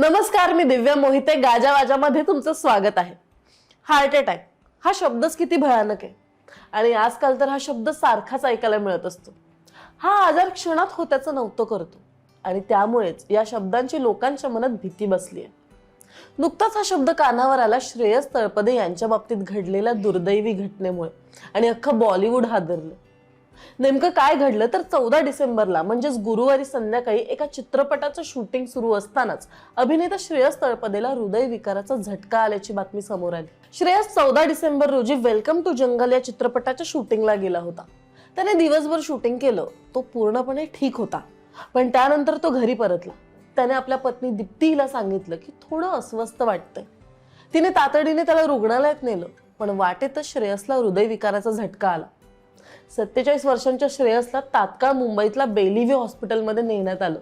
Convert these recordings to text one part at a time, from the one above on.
नमस्कार मी दिव्या मोहिते. गाजावाजामध्ये तुमचं स्वागत आहे. हार्ट अटॅक हा शब्दच किती भयानक आहे. आणि आजकाल तर हा शब्द सारखाच ऐकायला मिळत असतो. हा आजार क्षणात होत्याचं नव्हतं करतो. आणि त्यामुळेच या शब्दांची लोकांच्या मनात भीती बसली आहे. नुकताच हा शब्द कानावर आला. श्रेयस तळपदे यांच्या बाबतीत घडलेल्या दुर्दैवी घटनेमुळे. आणि अख्खं बॉलिवूड हादरलं. नेमकं काय घडलं तर चौदा डिसेंबरला म्हणजेच गुरुवारी संध्याकाळी एका चित्रपटाचं शूटिंग सुरू असतानाच अभिनेता श्रेयस तळपदेला हृदयविकाराचा झटका आल्याची बातमी समोर आली. श्रेयस चौदा डिसेंबर रोजी वेलकम टू जंगल या चित्रपटाच्या शूटिंगला गेला होता. त्याने दिवसभर शूटिंग केलं तो पूर्णपणे ठीक होता. पण त्यानंतर तो घरी परतला. त्याने आपल्या पत्नी दीप्ती हिला सांगितलं की थोडं अस्वस्थ वाटतंय. तिने तातडीने त्याला रुग्णालयात नेलं पण वाटेतच श्रेयसला हृदयविकाराचा झटका आला. सत्तेचाळीस वर्षांच्या श्रेयसला तात्काळ मुंबईतला बेलिव्ह्यू हॉस्पिटलमध्ये नेण्यात आलं.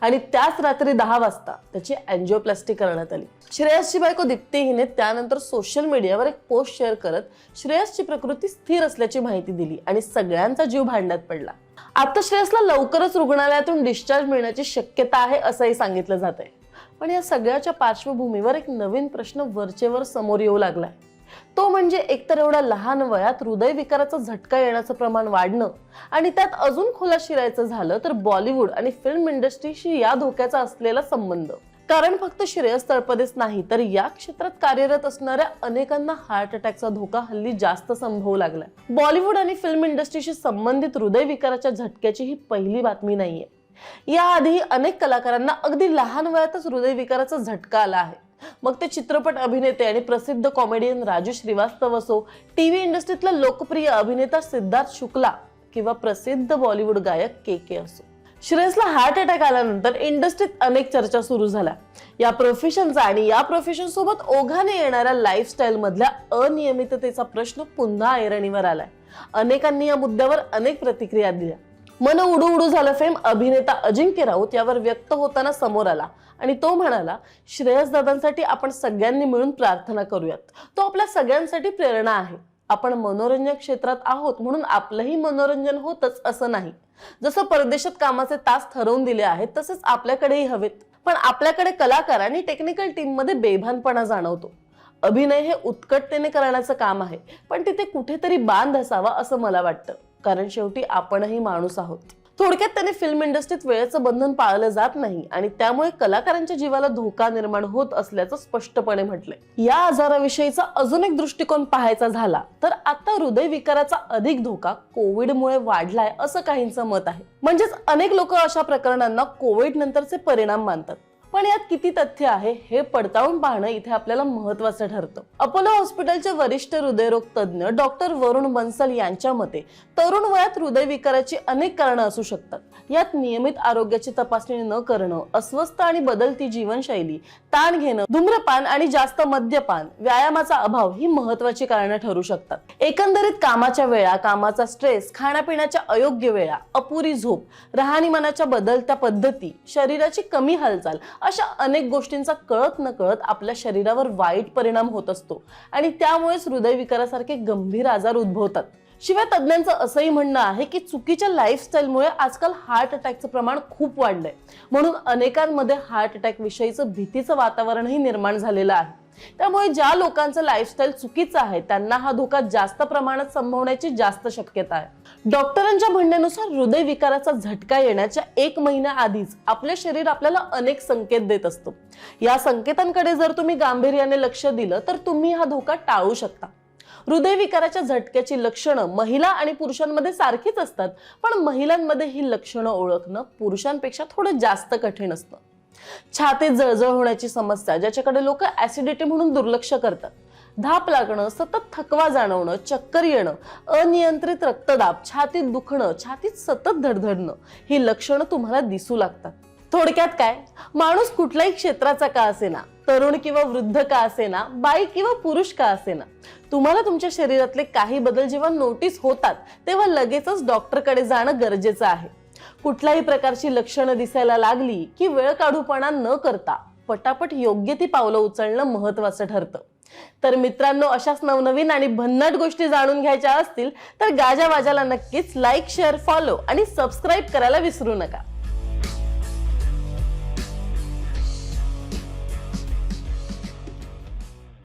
आणि त्याच रात्री दहा वाजता त्याची अँजिओप्लास्टी करण्यात आली. श्रेयसची बायको दीप्ती हिने त्यानंतर सोशल मीडियावर एक पोस्ट शेअर करत श्रेयसची प्रकृती स्थिर असल्याची माहिती दिली आणि सगळ्यांचा जीव भांड्यात पडला. आता श्रेयसला लवकरच रुग्णालयातून डिस्चार्ज मिळण्याची शक्यता आहे असंही सांगितलं जात आहे पण या सगळ्याच्या पार्श्वभूमीवर एक नवीन प्रश्न वरचेवर समोर येऊ लागलाय. तो म्हणजे एकतर एवढ्या लहान वयात हृदयविकाराचा झटका येण्याचं प्रमाण वाढणं आणि त्यात अजून खोला शिरायचं झालं तर बॉलिवूड आणि फिल्म इंडस्ट्रीशी या धोक्याचा असलेला संबंध. कारण फक्त श्रेयस तळपदेच नाही तर या क्षेत्रात कार्यरत असणाऱ्या अनेकांना हार्ट अटॅकचा धोका हल्ली जास्त संभवू लागलाय. बॉलिवूड आणि फिल्म इंडस्ट्रीशी संबंधित हृदयविकाराच्या झटक्याची ही पहिली बातमी नाहीये. याआधी अनेक कलाकारांना अगदी लहान वयातच हृदयविकाराचा झटका आला आहे. मग ते चित्रपट अभिनेते आणि प्रसिद्ध कॉमेडियन राजू श्रीवास्तव असो टीव्ही इंडस्ट्रीतला लोकप्रिय अभिनेता सिद्धार्थ शुक्ला किंवा प्रसिद्ध बॉलिवूड गायक के के असो. श्रेयसला हार्ट अटॅक आल्यानंतर इंडस्ट्रीत अनेक चर्चा सुरू झाल्या. या प्रोफेशनचा आणि या प्रोफेशन सोबत ओघाने येणाऱ्या लाईफस्टाईल मधल्या अनियमिततेचा प्रश्न पुन्हा ऐरणीवर आलाय. अनेकांनी या मुद्द्यावर अनेक प्रतिक्रिया दिल्या. मन उडू उडू झालं फेम अभिनेता अजिंक्य राऊत यावर व्यक्त होताना समोर आला. आणि तो म्हणाला श्रेयस दादांसाठी आपण सगळ्यांनी मिळून प्रार्थना करूयात. तो आपल्या सगळ्यांसाठी प्रेरणा आहे. आपण मनोरंजन क्षेत्रात आहोत म्हणून आपलंही मनोरंजन होतच असं नाही. जसं परदेशात कामाचे तास ठरवून दिले आहेत तसेच आपल्याकडेही हवेत. पण आपल्याकडे कलाकार आणि टेक्निकल टीममध्ये बेभानपणा जाणवतो. अभिनय हे उत्कटतेने करण्याचं काम आहे. पण तिथे कुठेतरी बांध असावा असं मला वाटतं. कारण शेवटी आपणही माणूस आहोत. थोडक्यात त्याने फिल्म इंडस्ट्रीत वेळेचं बंधन पाळलं जात नाही आणि त्यामुळे कलाकारांच्या जीवाला धोका निर्माण होत असल्याचं स्पष्टपणे म्हटलंय. या आजाराविषयीचा अजून एक दृष्टिकोन पाहायचा झाला तर आता हृदयविकाराचा अधिक धोका कोविडमुळे वाढलाय असं काहींचं मत आहे. म्हणजेच अनेक लोक अशा प्रकरणांना कोविड नंतरचे परिणाम मानतात. पण यात किती तथ्य आहे हे पडताळून पाहणं इथे आपल्याला महत्वाचं ठरतं. अपोलो हॉस्पिटलचे वरिष्ठ हृदयरोग तज्ज्ञ डॉक्टर वरुण बन्सल यांच्या मते तरुण वयात हृदयविकाराची अनेक कारणं असू शकतात. यात नियमित आरोग्याची तपासणी न करणं अस्वस्थ आणि बदलती जीवनशैली ताण घेणं धूम्रपान आणि जास्त मद्यपान व्यायामाचा अभाव ही महत्वाची कारणं ठरू शकतात. एकंदरीत कामाच्या वेळा कामाचा स्ट्रेस खाण्यापिण्याच्या अयोग्य वेळा अपुरी झोप राहणीमानाच्या बदलत्या पद्धती शरीराची कमी हालचाल अशा अनेक गोष्टींचा कळत न कळत आपल्या शरीरावर वाईट परिणाम होत असतो. आणि त्यामुळेच हृदयविकारासारखे गंभीर आजार उद्भवतात. शिवाय तज्ज्ञांचं असंही म्हणणं आहे की चुकीच्या लाईफस्टाईलमुळे आजकाल हार्ट अटॅकचं प्रमाण खूप वाढलंय. म्हणून अनेकांमध्ये हार्ट अटॅक विषयीचं भीतीचं वातावरणही निर्माण झालेलं आहे. त्यामुळे ज्या लोकांचं लाईफस्टाईल चुकीचं आहे त्यांना हा धोका जास्त प्रमाणात संभवण्याची जास्त शक्यता आहे. डॉक्टरांच्या म्हणण्यानुसार हृदयविकाराचा झटका येण्याच्या एक महिन्या आधीच आपले शरीर आपल्याला अनेक संकेत देत असतो. या संकेतांकडे जर तुम्ही गांभीर्याने लक्ष दिलं तर तुम्ही हा धोका टाळू शकता. हृदयविकाराच्या झटक्याची लक्षणं महिला आणि पुरुषांमध्ये सारखीच असतात पण महिलांमध्ये ही लक्षणं ओळखणं पुरुषांपेक्षा थोडं जास्त कठीण असतं. छातीत जळजळ होण्याची समस्या ज्याच्याकडे लोक ऍसिडिटी म्हणून दुर्लक्ष करतात. धाप लागणं सतत थकवा जाणवणं चक्कर येणं अनियंत्रित रक्तदाब छातीत दुखणं छातीत सतत धडधडणं ही लक्षणं तुम्हाला दिसू लागतात. थोडक्यात काय? माणूस कुठल्याही क्षेत्राचा का असेना तरुण किंवा वृद्ध का असेना बाई किंवा पुरुष का असेना तुम्हाला तुमच्या शरीरातले काही बदल जेव्हा नोटीस होतात तेव्हा लगेचच डॉक्टरकडे जाणं गरजेचं आहे. कुठल्याही प्रकारची लक्षणं दिसायला लागली की वेळ काढूपणा न करता पटापट योग्य ती पावलं उचलणं महत्वाचं ठरतं. तर मित्रांनो अशाच नवनवीन आणि भन्नाट गोष्टी जाणून घ्यायच्या असतील तर गाजा वाजाला नक्कीच लाईक शेअर फॉलो आणि सबस्क्राईब करायला विसरू नका.